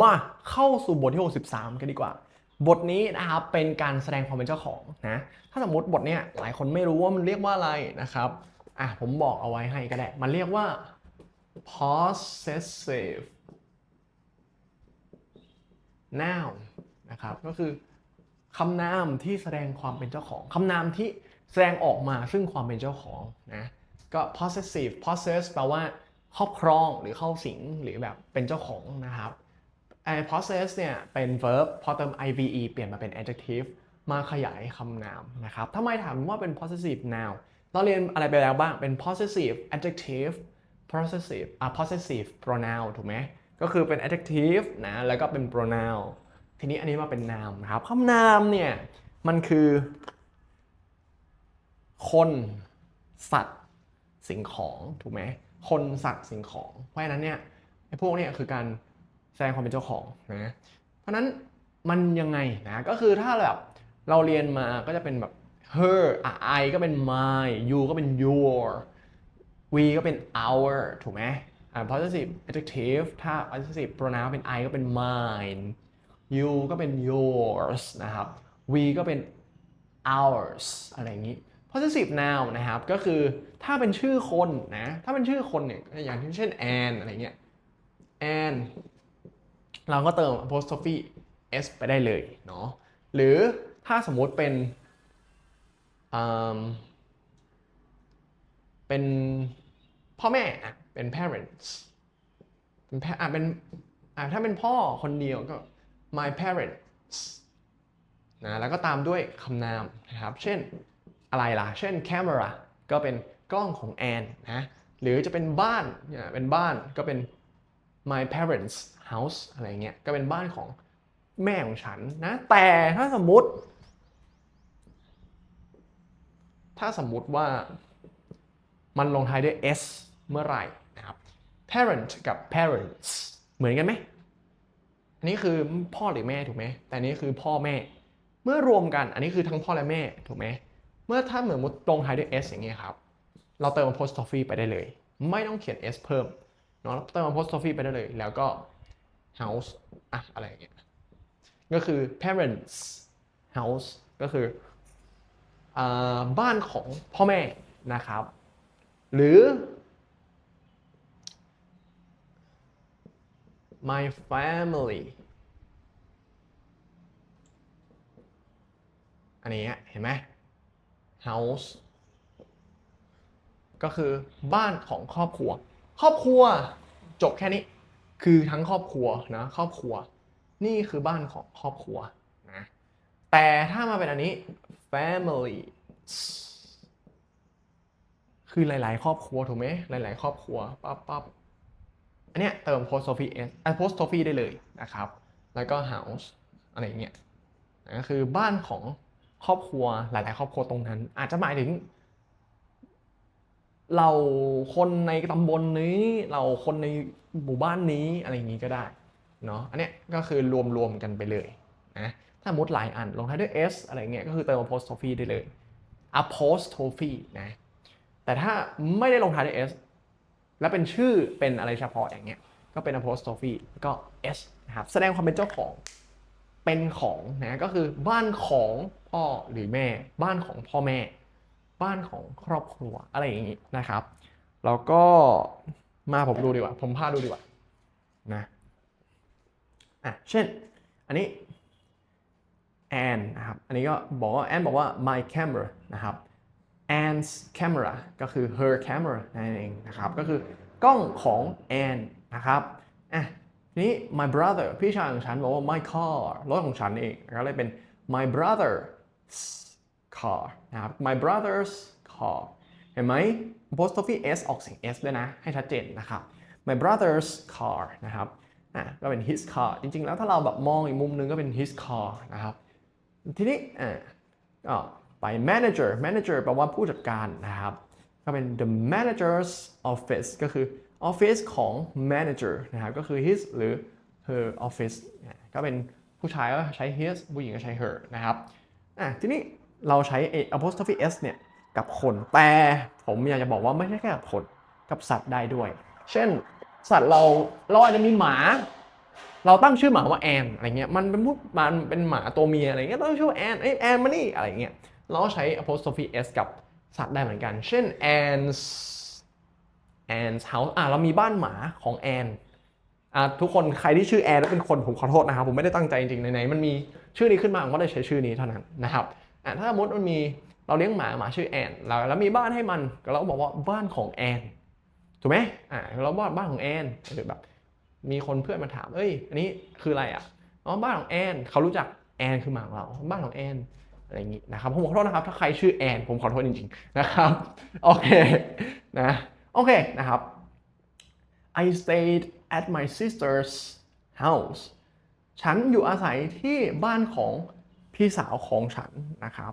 มาเข้าสู่บทที่ 63 กันดีกว่า บทนี้นะครับเป็นการแสดงความเป็นเจ้าของนะถ้าสมมติบทเนี้ยหลายคนไม่รู้ว่ามันเรียกว่าอะไรนะครับอะผมบอกเอาไว้ให้ก็ได้ มันเรียกว่า possessive noun นะครับก็คือคำนามที่แสดงความเป็นเจ้าของคำนามที่แสดงออกมาซึ่งความเป็นเจ้าของนะก็ possessive possess แปลว่าครอบครองหรือเข้าสิงหรือแบบเป็นเจ้าของนะครับ ไอ้ possess เนี่ยเป็น verb พอเติม ive เปลี่ยนมาเป็น adjective มาขยายคำนามนะครับทำไมถามว่าเป็น possessive noun เราเรียนอะไรไปแล้วบ้างเป็น possessive adjective possessive อะ possessive pronoun ถูกไหมก็คือเป็น adjective นะแล้วก็เป็น pronoun ทีนี้อันนี้มาเป็น noun นะครับคำนามเนี่ย มันคือ คน สัตว์ สิ่งของ ถูกไหมคนสัตว์สิ่งของ เพราะฉะนั้นเนี่ยไอ้พวกเนี่ยคือการ แสดงความเป็นเจ้าของนะเพราะฉะนั้นมันยังไงนะก็คือถ้าแบบเราเรียนมาก็จะเป็นแบบ her อะ I ก็เป็น my you ก็เป็น your we ก็เป็น our ถูกไหมอ่า possessive adjective ถ้า possessive pronoun เป็น I ก็เป็น mine you ก็เป็น yours นะครับ we ก็เป็น ours อะไรอย่างนี้ possessive noun นะครับ ก็คือถ้าเป็นชื่อคนนะ ถ้าเป็นชื่อคนเนี่ย อย่างเช่น Anne อะไรเงี้ย Anne เราก็เติม apostrophe s ไปได้เลยเนาะหรือถ้าสมมติเป็นเป็นพ่อแม่อะเป็น parents เป็นอะเป็นอะถ้าเป็นพ่อคนเดียวก็ my parents นะแล้วก็ตามด้วยคำนามนะครับ เช่นอะไรล่ะ เช่น camera ก็เป็นกล้องของแอนนะหรือจะเป็นบ้านเนี่ยเป็นบ้านก็เป็น my parents house อะไรเงี้ยก็เป็นบ้านของแม่ของฉันนะแต่ถ้าสมมติ ถ้าสมมติว่ามันลงท้ายด้วย s เมื่อไหร่นะครับ parent กับ parents เหมือนกันไหมอันนี้คือพ่อหรือแม่ถูกไหมแต่อันนี้คือพ่อแม่ เมื่อรวมกันอันนี้คือทั้งพ่อและแม่ถูกไหมเมื่อถ้าเหมือนมุดลงท้ายด้วย s อย่างเงี้ยครับ เราเติม apostrophe ไปได้เลย ไม่ต้องเขียน s เพิ่มเนาะเติม apostrophe ไปได้เลย แล้วก็ house อะอะไรอย่างเงี้ยก็คือ parents house ก็คืออบ้านของพ่อแม่นะครับ หรือ my family อันนี้เห็นไหม house ก็คือบ้านของครอบครัว ครอบครัวจบแค่นี้ คือทั้งครอบครัวนะครอบครัว นี่คือบ้านของครอบครัวนะแต่ถ้ามาเป็นอันนี้ family คือหลาย ๆ ครอบครัวถูกไหมหลาย ๆ ครอบครัวปั๊บปั๊บอันเนี้ยเติม apostrophe s apostrophe ได้เลยนะครับ แล้วก็ house อะไรเงี้ยนะก็คือบ้านของครอบครัวหลาย ๆ ครอบครัวตรงนั้น อาจจะหมายถึง เราคนในตำบลนี้ เราคนในหมู่บ้านนี้อะไรอย่างนี้ก็ได้เนาะอันเนี้ยก็คือรวมๆกันไปเลยนะถ้ามมติหลายอันลงท้ายด้วย s อะไรเงี้ยก็คือเติม apostrophe ได้เลย apostrophe นะแต่ถ้าไม่ได้ลงท้ายด้วย s และเป็นชื่อเป็นอะไรเฉพาะอย่างเงี้ยก็เป็น apostrophe ก็ s นะครับแสดงความเป็นเจ้าของเป็นของนะก็คือบ้านของพ่อหรือแม่ บ้านของพ่อแม่ บ้านของครอบครัวอะไรอย่างนี้นะครับ แล้วก็มาผมดูดีกว่า ผมพาดูดีกว่านะอะเช่น อันนี้แอนนะครับ อันนี้ก็บอกว่าแอนบอกว่า my camera นะครับ Anne's camera ก็คือ her camera นั่นเองนะครับ ก็คือกล้องของแอนนะครับอะทีนี้ my brother พี่ชายของฉันบอกว่า my car รถของฉันเองก็เลยเป็น my brother's car นะครับ my brother's car เห็นไหม apostrophe s ออกเสียง s ด้วยนะ ให้ชัดเจนนะครับ my brother's car นะครับอะก็เป็น his car จริงๆ แล้วถ้าเราแบบมองอีกมุมนึงก็เป็น his car นะครับ ทีนี้อะก็ไป manager manager แปลว่าผู้จัดการนะครับ ก็เป็น the manager's office ก็คือ office ของ manager นะครับ ก็คือ his หรือ her office ก็เป็นผู้ชายก็ใช้ his ผู้หญิงก็ใช้ her นะครับอะทีนี้ เราใช้ apostrophe s เนี่ยกับคน แต่ผมอยากจะบอกว่าไม่ใช่แค่กับคนกับสัตว์ได้ด้วย เช่น สัตว์เราเราอาจจะมีหมา เราตั้งชื่อหมาว่าแอนอะไรเงี้ยมันเป็นพวกมันเป็นหมาตัวเมียอะไรเงี้ยตั้งชื่อแอนเอ้ยแอนมานี่อะไรเงี้ยเราใช้ apostrophe s กับสัตว์ได้เหมือนกัน เช่น Anne's Anne's house อะเรามีบ้านหมาของแอนอะทุกคนใครที่ชื่อแอนแล้วเป็นคนผมขอโทษนะครับ ผมไม่ได้ตั้งใจจริงๆไหนๆมันมีชื่อนี้ขึ้นมาผมก็เลยใช้ชื่อนี้เท่านั้นนะครับ อะถ้าสมมติมันมีเราเลี้ยงหมาหมาชื่อแอนแล้วแล้วมีบ้านให้มันเราก็บอกว่าบ้านของแอนถูกไหมอะเราบอกบ้านของแอนหรือแบบมีคนเพื่อนมาถาม เอ้ย อันนี้คืออะไรอะอ๋อบ้านของแอนเขารู้จักแอนคือหมาของเรา บ้านของแอนอะไรอย่างงี้นะครับผมขอโทษนะครับถ้าใครชื่อแอนผมขอโทษจริงๆนะครับโอเคนะโอเคนะครับ I stayed at my sister's house ฉันอยู่อาศัยที่บ้านของ พี่สาวของฉันนะครับ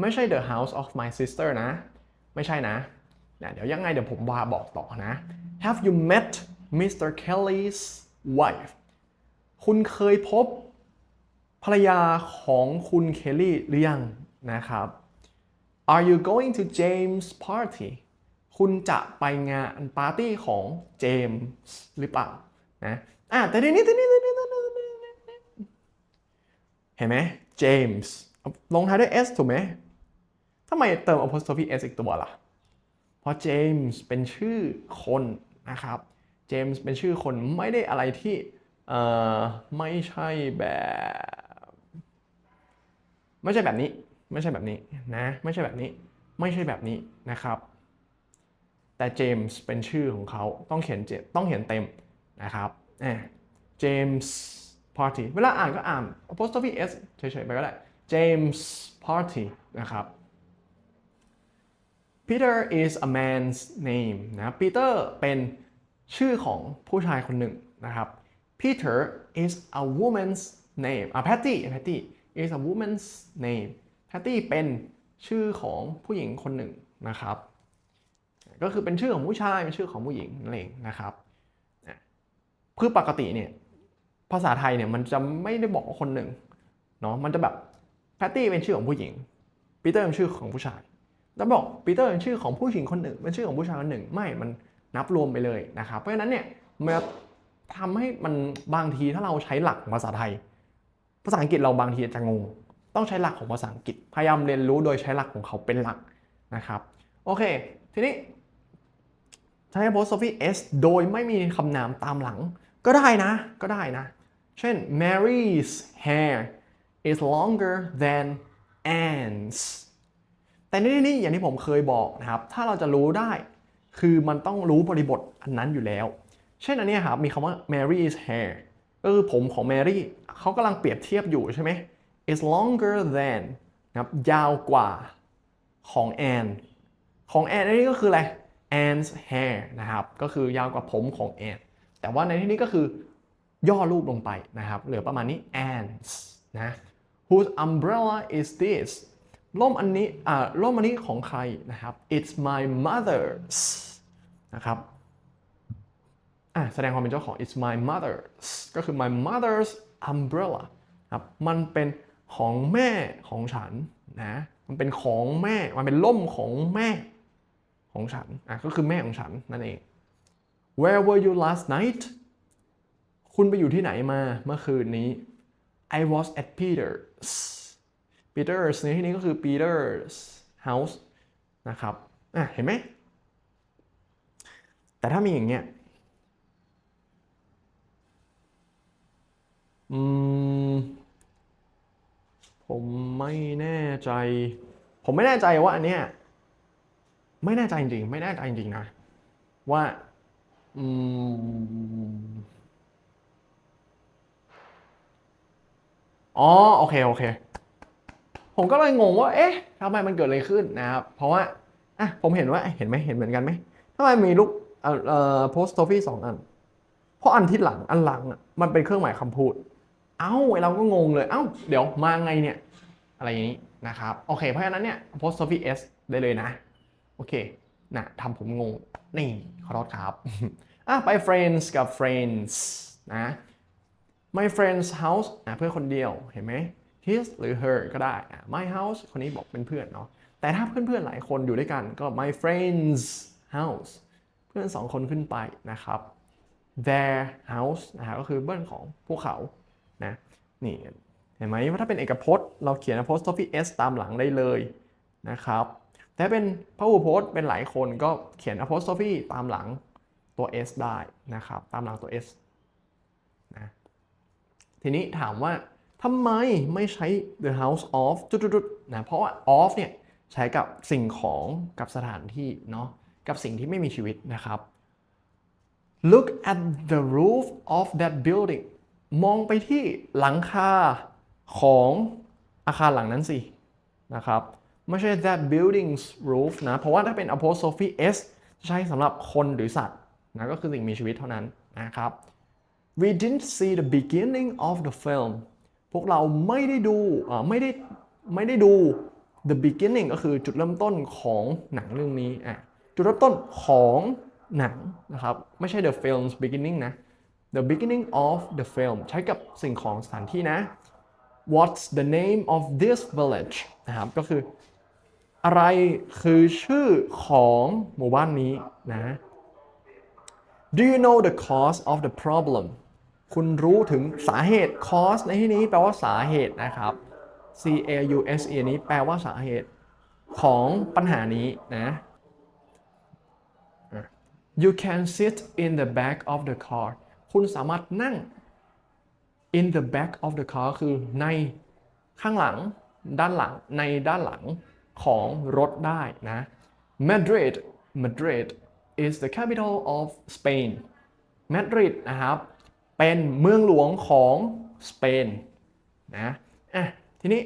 ไม่ใช่ the house of my sister นะ ไม่ใช่นะเนี่ยเดี๋ยวยังไงเดี๋ยวผมว่าบอกต่อนะ Have you met Mr. Kelly's wife คุณเคยพบภรรยาของคุณเคลลี่หรือยังนะครับ Are you going to James' party คุณจะไปงานปาร์ตี้ของเจมส์หรือเปล่านะอะแต่ทีนี้ทีนี้ทีนี้ทีนี้ทีนี้เห็นไหม James ลงท้ายด้วย s ถูกไหมทำไมเติม apostrophe s อีกตัวล่ะ เพราะเจมส์เป็นชื่อคนนะครับเจมส์เป็นชื่อคนไม่ได้อะไรที่เอ่อไม่ใช่แบบ ไม่ใช่แบบนี้ ไม่ใช่แบบนี้นะ ไม่ใช่แบบนี้ ไม่ใช่แบบนี้นะครับ แต่เจมส์เป็นชื่อของเขาต้องเขียนเจต้องเขียนเต็มนะครับเจมส์ party เวลาอ่านก็อ่าน apostrophe s เฉยๆไปก็ได้ James party นะครับ Peter is a man's name นะ Peter เป็นชื่อของผู้ชายคนหนึ่งนะครับ Peter is a woman's name อะ Patty Patty is a woman's name Patty เป็นชื่อของผู้หญิงคนหนึ่งนะครับ ก็คือเป็นชื่อของผู้ชายเป็นชื่อของผู้หญิงนั่นเองนะครับคือปกติเนี่ย ภาษาไทยเนี่ยมันจะไม่ได้บอกว่าคนหนึ่งเนาะมันจะแบบแพตตี้เป็นชื่อของผู้หญิงปีเตอร์เป็นชื่อของผู้ชาย แล้วบอกปีเตอร์เป็นชื่อของผู้หญิงคนหนึ่งเป็นชื่อของผู้ชายคนหนึ่งไม่มันนับรวมไปเลยนะครับเพราะฉะนั้นเนี่ยมันทำให้มันบางทีถ้าเราใช้หลักภาษาไทย ภาษาอังกฤษเราบางทีจะงงต้องใช้หลักของภาษาอังกฤษพยายามเรียนรู้โดยใช้หลักของเขาเป็นหลักนะครับโอเค ทีนี้ใช้ apostrophe s โดยไม่มีคำนามตามหลังก็ได้นะ ก็ได้นะ เช่น Mary's hair is longer than Anne's แต่ในที่นี่อย่างที่ผมเคยบอกนะครับ ถ้าเราจะรู้ได้ คือมันต้องรู้บริบทอันนั้นอยู่แล้ว เช่นอันนี้ครับมีคำว่า Mary's hair ก็คือผมของ Mary เขากำลังเปรียบเทียบอยู่ใช่ไหม is longer than นะครับยาวกว่าของ Anne ของ Anne อันนี้ก็คืออะไร Anne's hair นะครับ ก็คือยาวกว่าผมของ Anne แต่ว่าในที่นี้ก็คือ ย่อรูปลงไปนะครับ เหลือประมาณนี้ Anne's นะ Whose umbrella is this ร่มอันนี้อ่าร่มอันนี้ของใครนะครับ It's my mother's นะครับอะแสดงความเป็นเจ้าของ It's my mother's ก็คือ my mother's umbrella ครับมันเป็นของแม่ของฉันนะมันเป็นของแม่มันเป็นร่มของแม่ของฉันอะก็คือแม่ของฉันนั่นเอง Where were you last night คุณไปอยู่ที่ไหนมาเมื่อคืนนี้ I was at Peter's Peter's ในที่นี้ก็คือ Peter's house นะครับอะเห็นไหม แต่ถ้ามีอย่างเงี้ยอืมผมไม่แน่ใจ ผมไม่แน่ใจว่าอันเนี้ยไม่แน่ใจจริงๆ ไม่แน่ใจจริงๆนะ ว่า อืม อ๋อโอเคโอเค ผมก็เลยงงว่า เอ๊ะทำไมมันเกิดอะไรขึ้นนะครับ เพราะว่าอะผมเห็นว่าเห็นไหมเห็นเหมือนกันไหมทำไมมีลูกเอ่อเอ่อ post office สองอัน เพราะอันที่หลังอันหลังอะมันเป็นเครื่องหมายคำพูด เอ้าไอเราก็งงเลย เอ้า เดี๋ยวมาไงเนี่ย อะไรอย่างนี้นะครับ โอเค เพราะฉะนั้นเนี่ย post office s ได้เลยนะ โอเคนะทำผมงง นี่ขอโทษครับอะไป friends กับ friends นะ my friend's house อะเพื่อนคนเดียวเห็นไหม his หรือ her ก็ได้อะ my house คนนี้บอกเป็นเพื่อนเนาะแต่ถ้าเพื่อนๆหลายคนอยู่ด้วยกันก็ my friend's house เพื่อนสองคนขึ้นไปนะครับ their house นะฮะก็คือบ้านของพวกเขานะนี่เห็นไหมว่าถ้าเป็นเอกพจน์ เราเขียน apostrophe s ตามหลังได้เลยนะครับแต่เป็นพหูพจน์เป็นหลายคนก็เขียน apostrophe ตามหลังตัว s ได้นะครับ ตามหลังตัว s ทีนี้ถามว่าทำไมไม่ใช้ the house of จุดๆนะเพราะว่า of เนี่ยใช้กับสิ่งของกับสถานที่เนาะกับสิ่งที่ไม่มีชีวิตนะครับ look at the roof of that building มองไปที่หลังคาของอาคารหลังนั้นสินะครับไม่ใช่ that building's roof นะ เพราะว่าถ้าเป็น apostrophe s ใช้สำหรับคนหรือสัตว์นะก็คือสิ่งมีชีวิตเท่านั้นนะครับ we didn't see the beginning of the film พวกเราไม่ได้ดูไม่ได้ไม่ได้ดู the beginning ก็คือจุดเริ่มต้นของหนังเรื่องนี้อะจุดเริ่มต้นของหนังนะครับ ไม่ใช่ the film's beginning นะ the beginning of the film ใช้กับสิ่งของสถานที่นะ what's the name of this village นะครับ ก็คือ อะไรคือชื่อของหมู่บ้านนี้นะ Do you know the cause of the problem คุณรู้ถึงสาเหตุ cause ในที่นี้แปลว่าสาเหตุนะครับ C A U S E นี้แปลว่าสาเหตุของปัญหานี้นะ You can sit in the back of the car คุณสามารถนั่ง in the back of the car คือในข้างหลังด้านหลังในด้านหลังของรถได้นะ Madrid Madrid is the capital of Spain Madrid นะครับ เป็นเมืองหลวงของสเปนนะอะทีนี้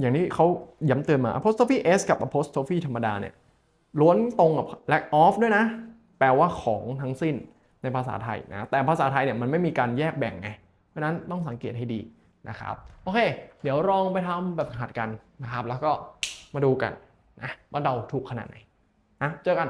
อย่างนี้เขาย้ำเตือนมา apostrophe s กับ apostrophe ธรรมดาเนี่ยล้วนตรงกับ lack of ด้วยนะ แปลว่าของทั้งสิ้นในภาษาไทยนะ แต่ภาษาไทยเนี่ยมันไม่มีการแยกแบ่งไง เพราะนั้นต้องสังเกตให้ดีนะครับ โอเค เดี๋ยวลองไปทำแบบหัดกันนะครับ แล้วก็มาดูกันนะว่าเราถูกขนาดไหนนะเจอกัน